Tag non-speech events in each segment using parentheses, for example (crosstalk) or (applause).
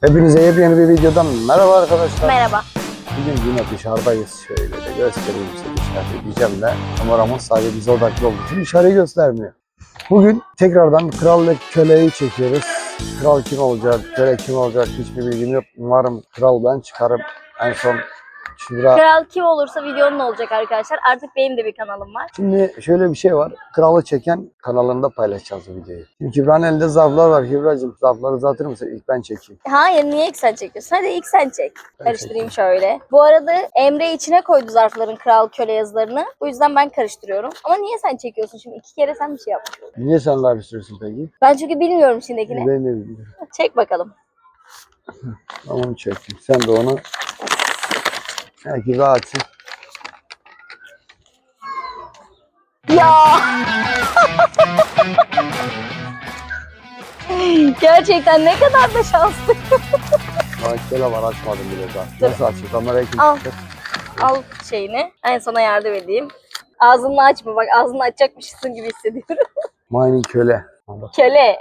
Hepinize yepyeni bir videodan merhaba arkadaşlar. Merhaba. Bugün yine dışarıdayız. Şöyle de göstereyim size dışarıda diyeceğim de kameramın sadece bize odaklı olduğu için dışarıyı göstermiyor. Bugün tekrardan kral ve köleyi çekiyoruz. Kral kim olacak, köle kim olacak hiçbir bilgim yok. Umarım kral ben çıkarım. En son Şura. Kral kim olursa videonun olacak arkadaşlar. Artık benim de bir kanalım var. Şimdi şöyle bir şey var. Kralı çeken kanalında paylaşacağız bu videoyu. Şimdi Kübra'nın elinde zarflar var. Kübra'cığım zarfları uzatır mısın? İlk ben çekeyim. Hayır niye ilk sen çekiyorsun? Hadi ilk sen çek. Ben Karıştırayım şöyle. Bu arada Emre içine koydu zarfların kral köle yazılarını. Bu yüzden ben karıştırıyorum. Ama niye sen çekiyorsun şimdi? İki kere sen bir şey yapmış oldun. Niye sen karıştırıyorsun peki? Ben çünkü bilmiyorum içindekini. Ben de bilmiyorum. Çek bakalım. Tamam çektim. Sen de onu belki rahatsın. Ya! Gerçekten ne kadar da şanslı. Şöyle var açmadım bile daha. Nasıl açıyor? Kamerayı kim Al. Al şeyini. En sana yardım edeyim. Ağzını açma bak ağzını açacakmışsın gibi hissediyorum. Mining köle. Köle.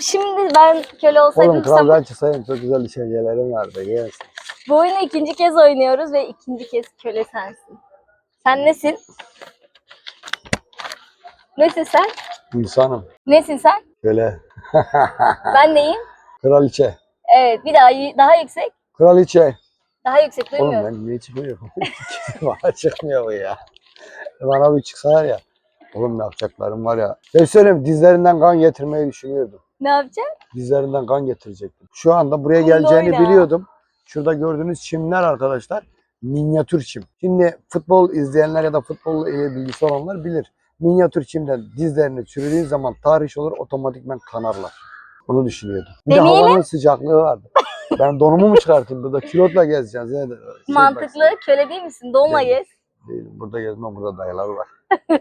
Şimdi ben köle Oğlum olsaydım kral sana- ben çıksaydım çok güzel düşüncelerim vardı. Yes. bu oyunu ikinci kez oynuyoruz ve ikinci kez köle sensin. Sen nesin? Nesin sen? İnsanım. Nesin sen? Köle. (laughs) Ben neyim? Kraliçe. Evet bir daha daha yüksek. Kraliçe. Daha yüksek Oğlum duymuyorum. ben niye (laughs) çıkmıyorum? Bana çıkmıyor bu ya. Bana bir çıksalar ya. Oğlum ne yapacaklarım var ya. Ben söyleyeyim dizlerinden kan getirmeyi düşünüyordum. Ne yapacaksın? Dizlerinden kan getirecektim. Şu anda buraya Oğlum geleceğini oyna. biliyordum. Şurada gördüğünüz çimler arkadaşlar minyatür çim. Şimdi futbol izleyenler ya da futbolla ile bilgisi olanlar bilir. Minyatür çimden dizlerini çürüdüğün zaman tahriş olur otomatikman kanarlar. Bunu düşünüyordum. Bir de Deneyelim. havanın sıcaklığı vardı. Ben donumu mu çıkartayım burada kilotla gezeceğiz. Şey Mantıklı. baksana. Köle değil misin? Donla gez. Değilim. Burada gezmem, burada dayılar var. (laughs)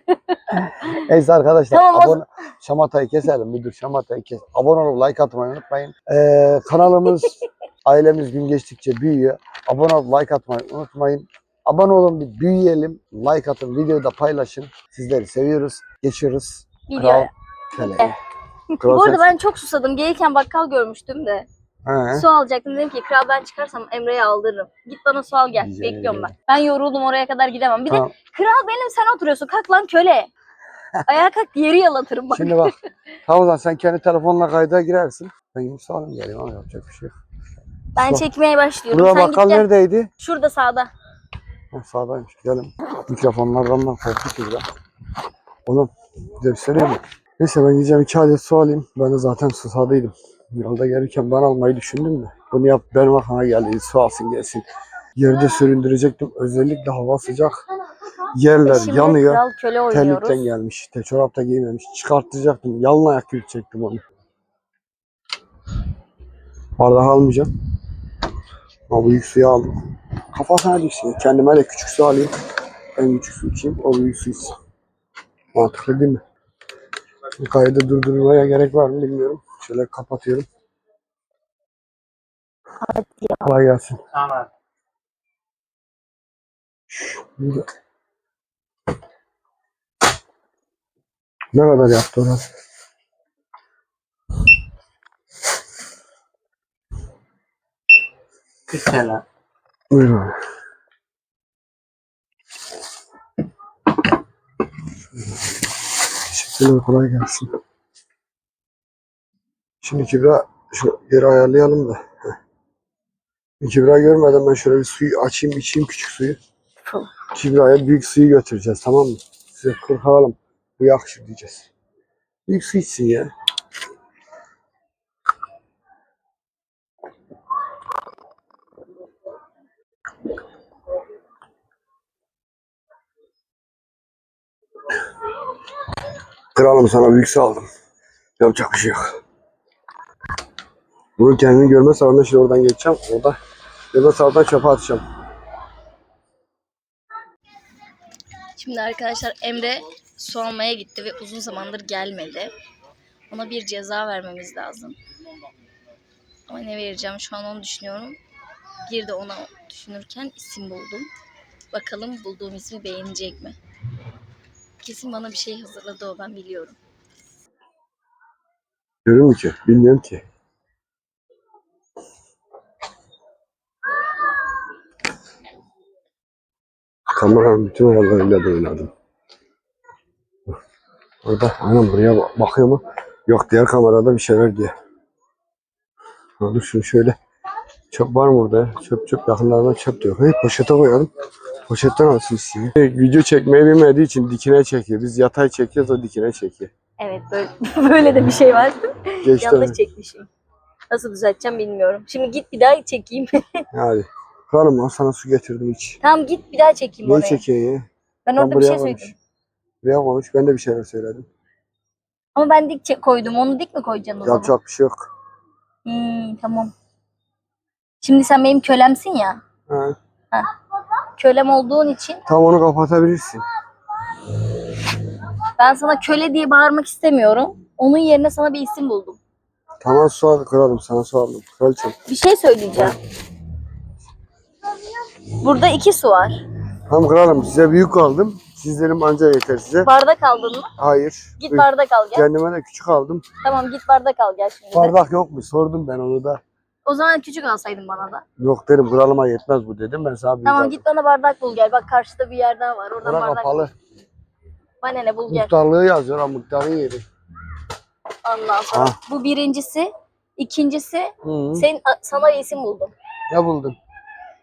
Neyse arkadaşlar, Tamam, abone, şamatayı keselim. Müdür şamatayı kes. Abone olup like atmayı unutmayın. Ee, kanalımız, (laughs) ailemiz gün geçtikçe büyüyor. Abone olup like atmayı unutmayın. Abone olun, bir büyüyelim. Like atın, videoyu da paylaşın. Sizleri seviyoruz. Geçiyoruz. Kral (laughs) Bu arada ben çok susadım. Gelirken bakkal görmüştüm de. He. Su alacaktım. Dedim ki kral ben çıkarsam Emre'ye aldırırım. Git bana su al gel. Güzel, Bekliyorum ben. güzel. Ben yoruldum oraya kadar gidemem. Bir Tamam. de kral benim sen oturuyorsun. Kalk lan köle. (laughs) Ayağa kalk yeri yalatırım bak. Şimdi bak. (laughs) Tamam sen kendi telefonla kayda girersin. Ben yine sağlam geleyim ama yapacak bir şey yok. ben bak. çekmeye başlıyorum. Burada sen bakkal git gel. neredeydi? Şurada sağda. Ha, sağdaymış. Gelin. Mikrofonlardan da korktu ki biraz. Oğlum bize bir söyleyeyim mi? Neyse ben gideceğim iki adet su alayım. Ben de zaten susadıydım. Yolda gelirken ben almayı düşündüm de. Bunu yap benim aklıma geldi. Su alsın gelsin. Yerde süründürecektim. Özellikle hava sıcak. Yerler Şimdi yanıyor. kral köle oynuyoruz. Terlikten gelmiş. Te çorap da giymemiş. Çıkartacaktım. Yalın ayak yürütecektim onu. Bardak almayacağım. Ama büyük suyu aldım. Kafasına düşsün. Kendime de küçük su alayım. Ben küçük su içeyim. O büyük su içsin. Mantıklı değil mi? Kaydı durdurmaya gerek var mı bilmiyorum. Şöyle kapatıyorum. Hadi ya. Kolay gelsin. Tamam. Şimdi- Ne kadar yaptı orası? TL. Buyurun abi. Teşekkürler kolay gelsin. Şimdi Kübra şu yeri ayarlayalım da. Heh. Kübra görmeden ben şöyle bir suyu açayım içeyim küçük suyu. Tamam. Kübra'ya büyük suyu götüreceğiz tamam mı? Size kurtaralım. Bu yakışır diyeceğiz. Büyük su içsin ya. Kralım sana büyük su aldım. Yapacak bir şey yok. Bunu kendini görme salonuna şimdi oradan geçeceğim. Orada görme salonundan çöpe atacağım. Şimdi arkadaşlar Emre su almaya gitti ve uzun zamandır gelmedi. Ona bir ceza vermemiz lazım. Ama ne vereceğim şu an onu düşünüyorum. Bir de ona düşünürken isim buldum. Bakalım bulduğum ismi beğenecek mi? Kesin bana bir şey hazırladı o ben biliyorum. Görür mü ki? Bilmiyorum ki. Kameranın bütün ayarlarıyla da oynadım. Orada aynen buraya bak- bakıyor mu? Yok diğer kamerada bir şeyler diye. Dur şunu şöyle. Çöp var mı burada? Çöp çöp yakınlarında çöp diyor. Hey, poşete koyalım. Poşetten alsın isteği. Video çekmeyi bilmediği için dikine çekiyor. Biz yatay çekiyoruz o dikine çekiyor. Evet böyle, (laughs) böyle de bir şey var. Geçti. Yanlış çekmişim. Nasıl düzelteceğim bilmiyorum. Şimdi git bir daha çekeyim. (laughs) Hadi. Kralım al sana su getirdim iç. tamam git bir daha çekeyim Neyi oraya. çekiyorsun ya? Ben Tam orada bir buraya şey konuş. söyledim. Buraya konuş. Ben de bir şeyler söyledim. Ama ben dik çek- koydum. Onu dik mi koyacaksın o zaman? Yapacak bir şey yok. Hmm, tamam. Şimdi sen benim kölemsin ya. Ha. Kölem olduğun için Tam onu kapatabilirsin. ben sana köle diye bağırmak istemiyorum. Onun yerine sana bir isim buldum. Tamam su al kralım sana su aldım. Kraliçem. Bir şey söyleyeceğim. Burada iki su var. Tamam kralım size büyük aldım. Sizlerim anca yeter size. Bardak aldın mı? Hayır. Git Büyük. bardak al gel. Kendime de küçük aldım. Tamam git bardak al gel şimdi. de. Bardak yok mu? Sordum ben onu da. O zaman küçük alsaydın bana da. Yok dedim kralıma yetmez bu dedim. Ben sana büyük Tamam aldım. git bana bardak bul gel. Bak karşıda bir yer daha var. Oradan Bura bardak kapalı. Bana ne bul gel. Muhtarlığı yazıyor ha muhtarın yeri. Ondan sonra. Ha. Bu birincisi. İkincisi Hı. senin, sana bir isim buldum. Ne buldun?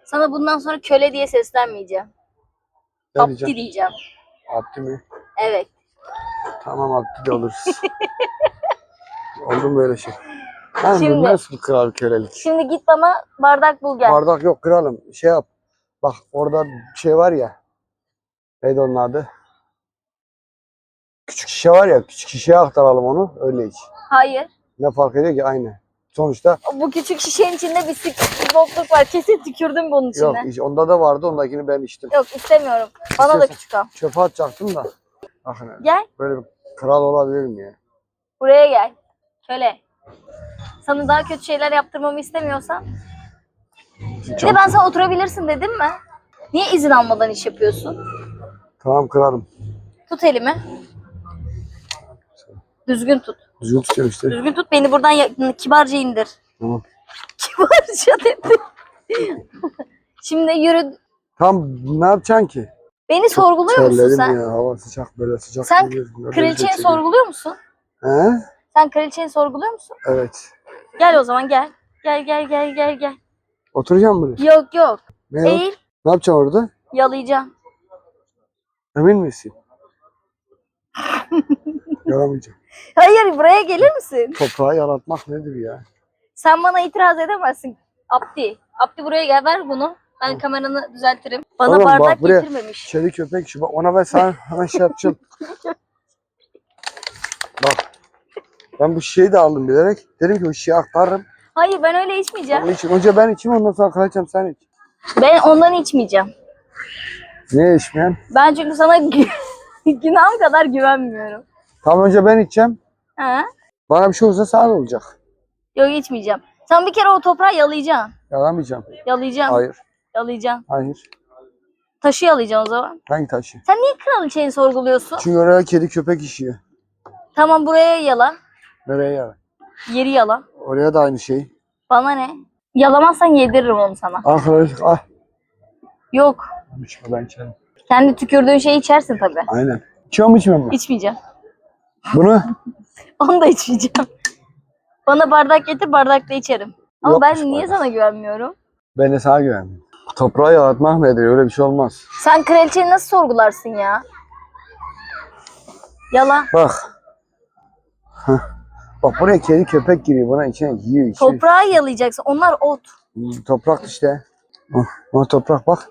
Sana bundan sonra köle diye seslenmeyeceğim. Ne Abdi diyeceğim? diyeceğim. Abdi mi? Evet. Tamam Abdi de oluruz. (laughs) Oldum böyle şey. Ben Şimdi- nasıl kral kölelik? Şimdi git bana bardak bul gel. Bardak yok kralım. Şey yap. Bak orada bir şey var ya. Neydi onun adı? Küçük şişe var ya. Küçük şişeye aktaralım onu. Öyle iç. Hayır. Ne fark ediyor ki? Aynı. Sonuçta Bu küçük şişenin içinde bir bir bokluk var. Kesin tükürdüm bunun içine. yok. iç- Onda da vardı. Ondakini ben içtim. Yok istemiyorum. Bana da İstiyorsan- küçük al. Çöpe atacaktım da. Bakın hele, Gel. böyle bir kral olabilirim ya. Buraya gel. Köle. Sana daha kötü şeyler yaptırmamı istemiyorsan. Bir de ben sana oturabilirsin dedim mi? Niye izin almadan iş yapıyorsun? Tamam kralım. Tut elimi. Düzgün tut. Düzgün tutuyorum işte. Düzgün tut beni buradan ya- kibarca indir. Tamam. (laughs) Kibarca dedi. Şimdi yürü. Tam ne yapacaksın ki? Beni sorguluyor musun Terledim sen? ya. Hava sıcak böyle sıcak. Sen Kraliçeyi sorguluyor musun? He? Sen kraliçeyi sorguluyor musun? Evet. Gel o zaman gel. Gel gel gel gel gel. Oturacağım buraya. Yok yok. Ne? Eğil. ne yapacaksın orada? Yalayacağım. Emin misin? (laughs) Yalamayacağım. Hayır buraya gelir misin? Toprağı yaratmak nedir ya? Sen bana itiraz edemezsin. Abdi. Abdi buraya gel ver bunu. Ben kameranı düzeltirim. Bana Oğlum bak bardak buraya- getirmemiş. Çeli köpek şu. Bak ona ben sana hemen şey yapacağım. Bak. Ben bu şişeyi de aldım bilerek. Dedim ki bu şişeyi aktarırım. Hayır ben öyle içmeyeceğim. Onun için önce ben içeyim ondan sonra kraliçem sen iç. Ben ondan içmeyeceğim. Niye içmeyen? Ben çünkü sana gü- (laughs) günahım kadar güvenmiyorum. Tamam önce ben içeceğim. Ha? Bana bir şey olursa da olacak. Yok içmeyeceğim. Sen bir kere o toprağı yalayacaksın. Yalamayacağım. Yalayacaksın. Hayır. Yalayacaksın. Hayır. Taşı yalayacaksın o zaman. Hangi taşı? Sen niye kraliçeyi sorguluyorsun? Çünkü oraya kedi köpek işiyor. Tamam buraya yala. Nereye yara? Yeri yala. Oraya da aynı şey. Bana ne? Yalamazsan yediririm onu sana. Al kraliçem. Ah. Yok. İçme ben içerim. Kendi tükürdüğün şeyi içersin tabii. Aynen. İçiyor mu içmiyor mu? İçmeyeceğim. Bunu? Onu da içmeyeceğim. Bana bardak getir bardakta içerim. Ama Yokmuş ben niye bardak. sana güvenmiyorum? Ben de sana güvenmiyorum. Toprağı yaratmak nedir? Öyle bir şey olmaz. Sen kraliçeyi nasıl sorgularsın ya? Yala. Bak. Hah. Bak buraya kedi köpek giriyor. Buna içine yiyor. içiyor. Toprağı yalayacaksın. Onlar ot. Toprak işte. Oh, toprak bak.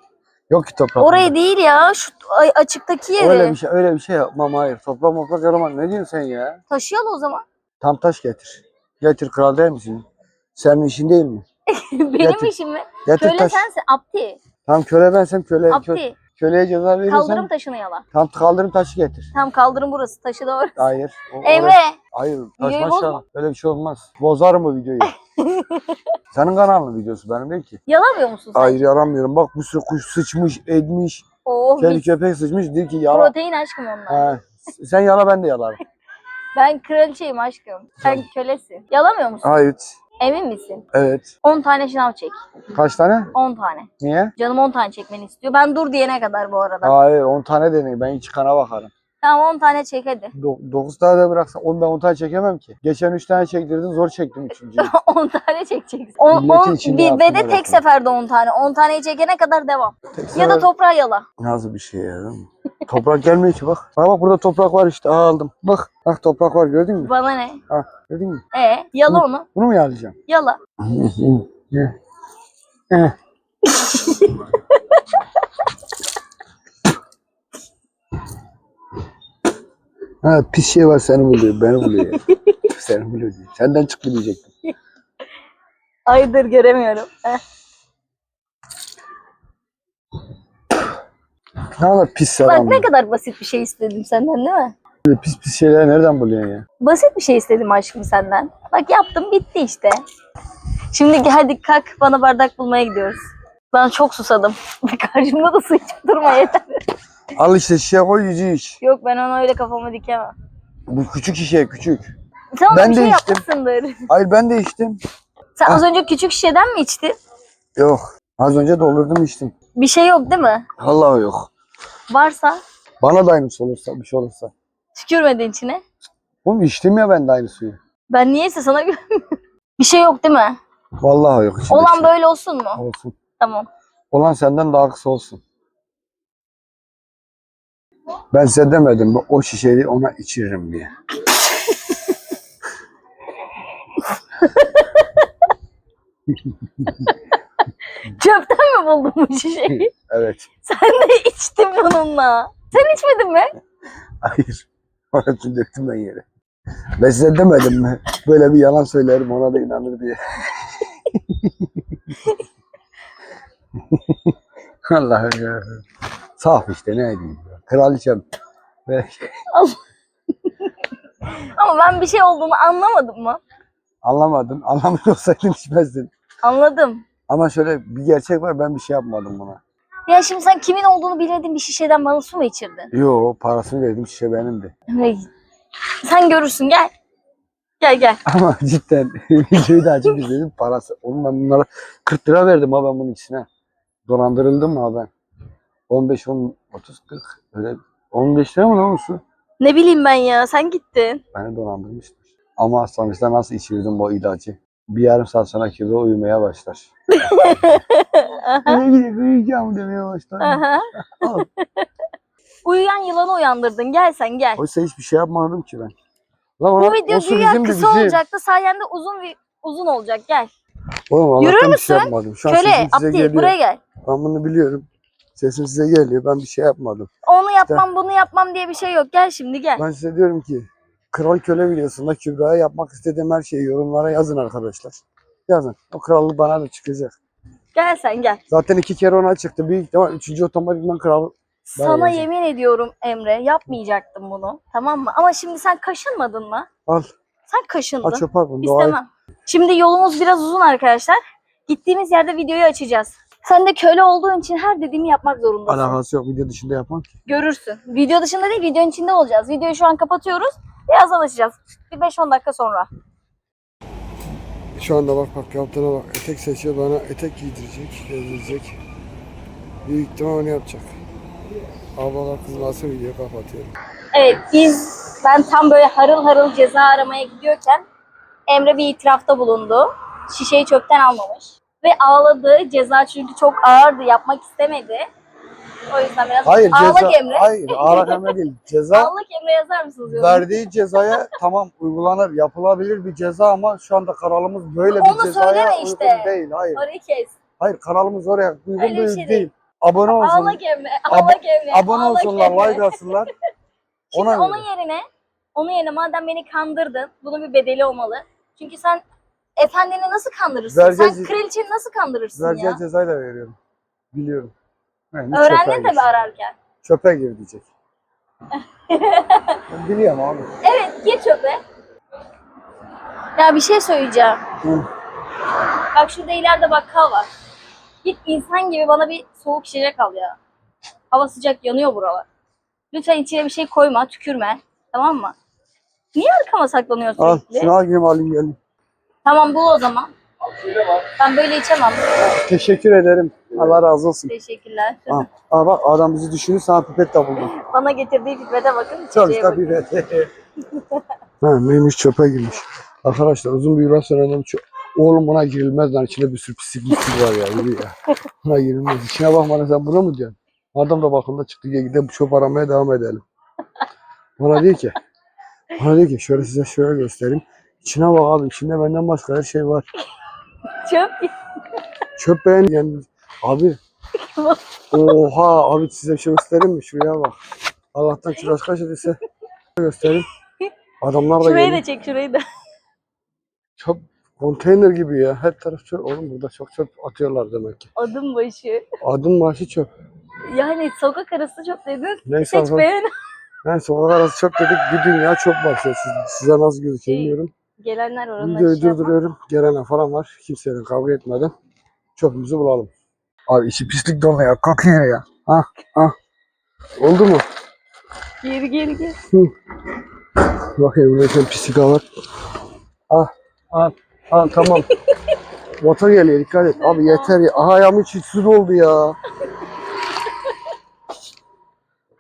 Yok ki toprak. Orayı değil ya. Şu açıktaki yeri. Öyle bir şey, öyle bir şey yapmam hayır. Toprak moprak yaramam. Ne diyorsun sen ya? Taşı yala o zaman. Tam taş getir. Getir kral değil misin? Senin işin değil mi? (laughs) Benim Getir. işim mi? Getir Köle taş. sensin. Abdi. Tam köle bensem köle. Kö, Abdi. köleye ceza veriyorsan Kaldırım taşını yala. tam kaldırım taşı getir. Tam kaldırım burası. Taşı orası. Hayır. o- Emre. orası- Hayır. Bozma. Öyle bir şey olmaz. Bozarım bu videoyu. (laughs) Senin kanalın videosu benim değil ki. Yalamıyor musun sen? Hayır yaramıyorum. Bak bir sürü kuş sıçmış, edmiş. Oh Kedi mis. köpek sıçmış. Diyor ki yala. Protein aşkım onlar. Ha, sen yala ben de yalarım. (laughs) Ben kraliçeyim aşkım. Sen kölesin. Yalamıyor musun? Hayır. Emin misin? Evet. 10 tane şınav çek. Kaç tane? 10 tane. Niye? Canım 10 tane çekmeni istiyor. Ben dur diyene kadar bu arada. Hayır 10 tane deneyin. Ben iki kana bakarım. Tamam 10 tane çek hadi. 9 tane de bıraksan. Oğlum ben 10 tane çekemem ki. Geçen 3 tane çektirdin zor çektim 3.'yü. 10 (laughs) tane çekeceksin. On, Milletin on, içinde bir, ve de tek seferde 10 tane. 10 taneyi çekene kadar devam. Tek Ya da toprağa yala. Nasıl bir şey ya? Toprak gelmiyor ki bak. Bak bak burada toprak var işte. Aa, aldım. Bak. Bak toprak var gördün mü? Bana ne? Ha gördün mü? E yala onu. Bunu mu yalayacağım? Yala. (laughs) (laughs) ha pis şey var seni buluyor. Beni buluyor. (laughs) seni buluyor diyor. Senden çıktı diyecektim. Aydır göremiyorum. Heh. Ne kadar pis Bak selam. ne kadar basit bir şey istedim senden değil mi? Böyle Pis pis şeyler nereden buluyorsun ya? Basit bir şey istedim aşkım senden. Bak yaptım bitti işte. Şimdi hadi kalk bana bardak bulmaya gidiyoruz. Ben çok susadım. (laughs) Karşımda da su içip durma yeter. Al işte şişeye koy yüzü iç. Yok ben onu öyle kafama dikemem. Bu küçük şişe küçük. Sen ona Ben bir şey içtim. yapmışsındır. Hayır ben de içtim. Sen az önce küçük şişeden mi içtin? Yok. Az önce doldurdum içtim. Bir şey yok değil mi? Vallahi yok. Varsa Bana da aynısı olursa bir şey olursa. tükürmedin içine. Oğlum içtim ya ben de aynı suyu. Ben niyeyse sana (laughs) güvenmiyorum. Bir şey yok değil mi? Vallahi yok. Olan şey. böyle olsun mu? Olsun. Tamam. Olan senden daha kısa olsun. Ben size demedim o şişeyi ona içiririm diye. Çöpten mi buldun bu şişeyi? Evet. Sen de içtin bununla. Sen içmedin mi? Hayır. Orasını döktüm ben yere. Ben size demedim mi? Böyle bir yalan söylerim ona da inanır diye. (laughs) Allah'ım ya. Saf işte ne diyeyim. Kraliçem. Ve (laughs) Ama ben bir şey olduğunu anlamadım mı? anlamadın. Anlamıyor olsaydın içmezdin. Anladım. Ama şöyle bir gerçek var ben bir şey yapmadım buna. Ya şimdi sen kimin olduğunu bilmediğin bir şişeden bana su mu içirdin? Yo parasını verdim şişe benimdi. Hey, Sen görürsün gel. Gel gel. Ama cidden (laughs) videoyu da açıp izledim parası. Oğlum ben bunlara 40 lira verdim ha ben bunun içine. Dolandırıldım mı ha ben? 15, 10, 30, 40 öyle 15 lira mı lan o su? Ne bileyim ben ya sen gittin. Beni dolandırmıştır. Ama sonuçta nasıl içirdim bu ilacı? Bir yarım saat sonra kilo uyumaya başlar. (laughs) Ne gidip uyuyacağım demeye başlar. aha. Al. (laughs) Uyuyan yılanı uyandırdın. Gel sen gel. Oysa hiçbir şey yapmadım ki ben. Lan ona, Bu video o su güya bizimdi, kısa bizim. olacaktı. Sayende uzun bir uzun olacak. Gel. Oğlum Yürür Allah'tan bir şey müsün? yapmadım. Şu an Köle size Abdi geliyor. buraya gel. Ben bunu biliyorum. Sesim size geliyor. Ben bir şey yapmadım. Onu yapmam bunu yapmam diye bir şey yok. Gel şimdi gel. Ben size diyorum ki Kral Köle videosunda Kübra'ya yapmak istediğim her şeyi yorumlara yazın arkadaşlar. Yazın. O krallık bana da çıkacak. Gel sen gel. Zaten iki kere ona çıktı. Büyük ihtimal üçüncü otomatikman kral. Sana yemin ediyorum Emre yapmayacaktım bunu. Tamam mı? Ama şimdi sen kaşınmadın mı? Al. Sen kaşındın. Aç öper bunu. Doğayı. İstemem. Şimdi yolumuz biraz uzun arkadaşlar. Gittiğimiz yerde videoyu açacağız. Sen de köle olduğun için her dediğimi yapmak zorundasın. Alakası yok. Video dışında yapmam ki. Görürsün. Video dışında değil, videonun içinde olacağız. Videoyu şu an kapatıyoruz. Birazdan açacağız. Bir 5-10 dakika sonra. Şu anda bak bak yaptığına bak. Etek seçiyor bana. Etek giydirecek. Giydirecek. Büyük ihtimal onu yapacak. Ablalar kızması video kapatıyorum. Evet biz ben tam böyle harıl harıl ceza aramaya gidiyorken Emre bir itirafta bulundu. Şişeyi çöpten almamış. Ve ağladı. Ceza çünkü çok ağırdı. Yapmak istemedi. O yüzden biraz Hayır ağlak ceza. Emre. Hayır ağlak Emre değil. Ceza (laughs) Ağlak Emre yazar mısınız? yoruma? verdiği cezaya tamam uygulanır, yapılabilir bir ceza ama şu anda kararımız böyle Onu bir cezaya uygun işte. değil. Hayır. Orayı kes. Hayır kararımız oraya uygun Öyle değil, şey değil. değil. Abone olsun. Ağlak Emre. Ağlak Emre. abone ağlak olsunlar, Emre. like atsınlar. (laughs) Şimdi Ona onun göre. yerine onun yerine madem beni kandırdın bunun bir bedeli olmalı. Çünkü sen efendini nasıl kandırırsın? Vereceğiz- Sen kraliçeni nasıl kandırırsın Vereceği ya? cezayı da veriyorum. Biliyorum. Yani çöpe Öğrendin gir. tabii ararken. Çöpe gir diyecek. (laughs) Ben biliyorum abi. Evet gir çöpe. Ya bir şey söyleyeceğim. Hı. Bak şurada ileride bakkal var. Git insan gibi bana bir soğuk içecek al ya. Hava sıcak yanıyor buralar. Lütfen içine bir şey koyma, tükürme. Tamam mı? Niye arkama saklanıyorsun Al sürekli? şunu al gelin alayım gelin. Tamam bul o zaman. Ben böyle içemem. Teşekkür ederim. Allah razı olsun. Teşekkürler. Ha, ha bak adam bizi düşünür sana pipet de buldum. Bana getirdiği pipete bakın. Çiçeğe da bakın. pipet. (laughs) ha, neymiş çöpe girmiş. Arkadaşlar uzun bir yıl sonra adam çö- Oğlum buna girilmez lan içinde bir sürü pislik pislik var ya. Yürü ya. (laughs) Buna girilmez. İçine bakma sen buna mı diyorsun? Adam da bakımda çıktı diye gidelim çöp aramaya devam edelim. Bana diyor ki bana diyor ki şöyle size şöyle göstereyim. İçine bak abi içinde benden başka her şey var. Çöp. Çöp beğen yani abi. Oha abi size bir şey göstereyim mi? Şuraya bak. Allah'tan şurası kaç edilse göstereyim. Adamlar da Şurayı geliyor. da çek şurayı da. Çöp konteyner gibi ya. Her taraf çöp. Oğlum burada çok çöp atıyorlar demek ki. Adım başı. Adım başı çöp. Yani sokak arası çok dedin. Neyse Seç arkadaşlar. beğen. Yani sokak arası çöp dedik. Bir dünya çöp var. Size, size nasıl gözüküyor bilmiyorum. Gelenler Videoyu şey durduruyorum. Gelene falan var. Kimseyle kavga etmeden çöpümüzü bulalım. Abi içi pislik dolu ya. Kokuyor ya. Ha ha. Oldu mu? Geri geri geri. Bakayım burada şöyle pislik var. Ah, ah, ah tamam. (laughs) Motor geliyor dikkat et. Abi yeter ya. Aha ayağımın içi su doldu ya.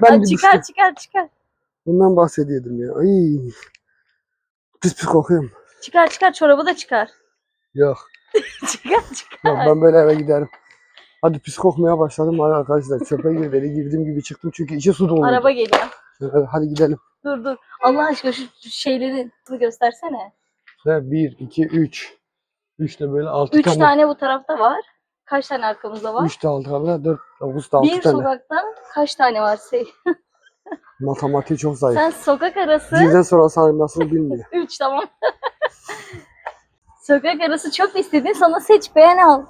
Ben de çıkar düştüm. çıkar çıkar. Bundan bahsediyordum ya. Ay. Pis pis kokuyorum. Çıkar çıkar çorabı da çıkar. Yok. (laughs) çıkar çıkar. Yok ben böyle eve giderim. Hadi pis kokmaya başladım hadi arkadaşlar. Çöpe girdim. Girdiğim gibi çıktım çünkü içi su doldu. Araba geliyor. Hadi, hadi gidelim. Dur dur. Allah aşkına şu şeyleri göstersene. Ve 1, 2, 3. 3 de böyle 6 Üç tane. tane bu tarafta var. Kaç tane arkamızda var? 3 de 6 tane. 4, 9 da 6 Bir tane. sokakta kaç tane var? Şey. (laughs) Matematiği çok zayıf. Sen sokak arası Birden sonra saymasını bilmiyor. (laughs) 3 tamam. sokak arası çöp istedin sana seç beğen al.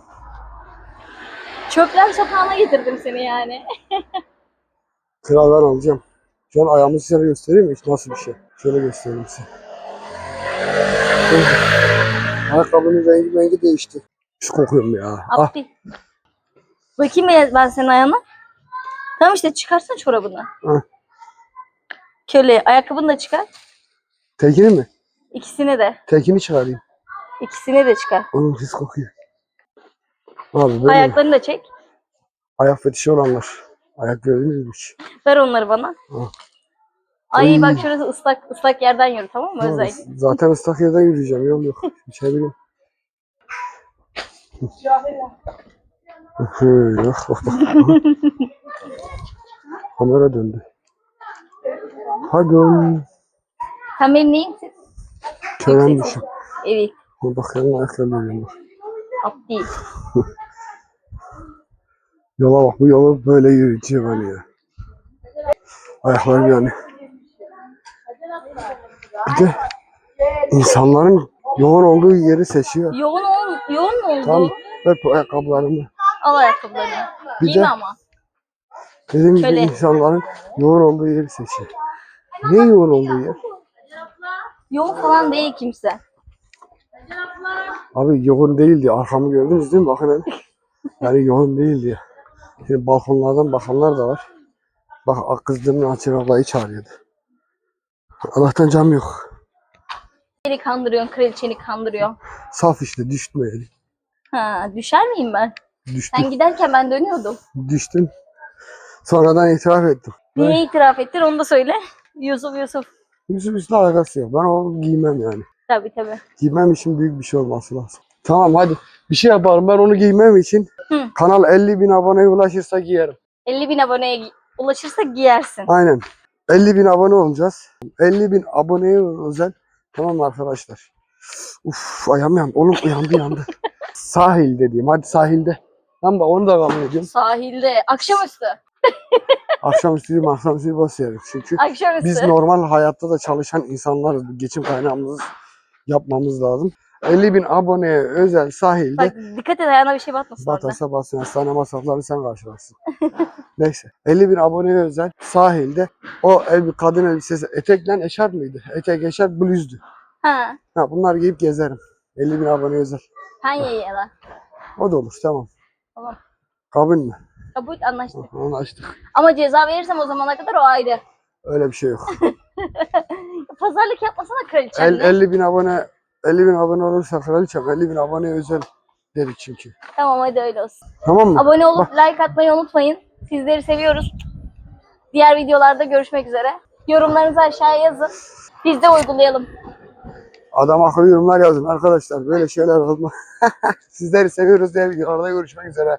Çöpler sokağına getirdim seni yani. (laughs) Kral ben alacağım. Şu an ayağımı size göstereyim mi? Nasıl bir şey? Şöyle göstereyim size. Ayakkabının rengi rengi değişti. Pis kokuyorum ya. Ah, Abdi. Bakayım ya ben senin ayağına. Tamam işte çıkarsana çorabını. Hı. Köle ayakkabını da çıkar. tekini mi? İkisini de. Tekini çıkarayım. İkisini de çıkar. Onun pis kokuyor. Abi böyle Ayaklarını da çek. ayak fetişi olanlar. Ayak gördünüz Ver onları bana. Hı. Ay Ay. bak şurası ıslak ıslak yerden yürü tamam mı Özay? Zaten ıslak yerden yürüyeceğim. Yol yok. Bir şey bileyim. (laughs) Bak bak bak. (laughs) Kamera döndü. Pardon. Sen benim neyimsin? Körenmişim. Evet. Bak yanına yürüyorum. bak. Abdi. (laughs) Yola bak bu yolu böyle yürütüyor beni ya. Ayaklarım yani. Bir de insanların yoğun olduğu yeri seçiyor. Yoğun ol, yoğun mu oldu? Tamam. Hep ayakkabılarımı. Al ayakkabılarını. Bir Giyme de- ama. Dediğim gibi Şöyle. insanların yoğun olduğu yeri seçiyor. Niye yoğun olduğu yer? Yoğun falan değil kimse. Abi yoğun değil diye arkamı gördünüz değil mi? Bakın hele. Yani yoğun değil diye. Şimdi balkonlardan bakanlar da var. Bak kızdığımın açık ablayı çağırıyordu. Allah'tan cam yok. Seni kandırıyorsun, kraliçeni kandırıyorsun. Saf işte düşmeyelim. Ha, düşer miyim ben? Düştüm. Sen giderken ben dönüyordum. Düştüm. Sonradan itiraf ettim. Niye itiraf ettin onu da söyle. Yusuf Yusuf. Yusuf Üstüne alakası yok. Ben onu giymem yani. Tabii tabii. Giymem için büyük bir şey olması lazım. Tamam hadi. Bir şey yaparım. Ben onu giymem için Hı. kanal 50 bin aboneye ulaşırsa giyerim. 50 bin aboneye ulaşırsa giyersin. Aynen. 50 bin abone olacağız. 50 bin aboneye özel. Tamam arkadaşlar? Uf ayağım yandı. Oğlum uyandı yandı. (laughs) Sahil dediğim. Hadi sahilde. Tamam onu da kabul ediyorum. Sahilde. Akşamüstü. Akşamüstü akşamüstü basıyorum. Çünkü Akşamüstü. biz normal hayatta da çalışan insanlarız. Geçim kaynağımızı yapmamız lazım. 50 bin aboneye özel sahilde Bak dikkat et ayağına bir şey batmasın orada. Batarsa batsın. Hastane masraflarını sen karşılarsın. (laughs) Neyse. 50 bin aboneye özel sahilde o el, kadın elbisesi etekle eşarp mıydı? Etek eşarp bluzdu. Ha. Ha, bunlar giyip gezerim. 50 bin abone özel. Penye yalan. O da olur tamam. Tamam. Kabul mü? Kabul anlaştık. Onu açtık. Ama ceza verirsem o zamana kadar o ayrı. Öyle bir şey yok. (laughs) pazarlık yapmasana El, kraliçemle. 50 bin abone 50 bin abone olursa kraliçem 50 bin abone özel dedik çünkü. Tamam hadi öyle olsun. Tamam mı? Abone olup like atmayı unutmayın. Sizleri seviyoruz. Diğer videolarda görüşmek üzere. Yorumlarınızı aşağıya yazın. Biz de uygulayalım. Adam akıllı yorumlar yazın arkadaşlar. Böyle şeyler olmaz. (laughs) Sizleri seviyoruz diğer videolarda görüşmek üzere.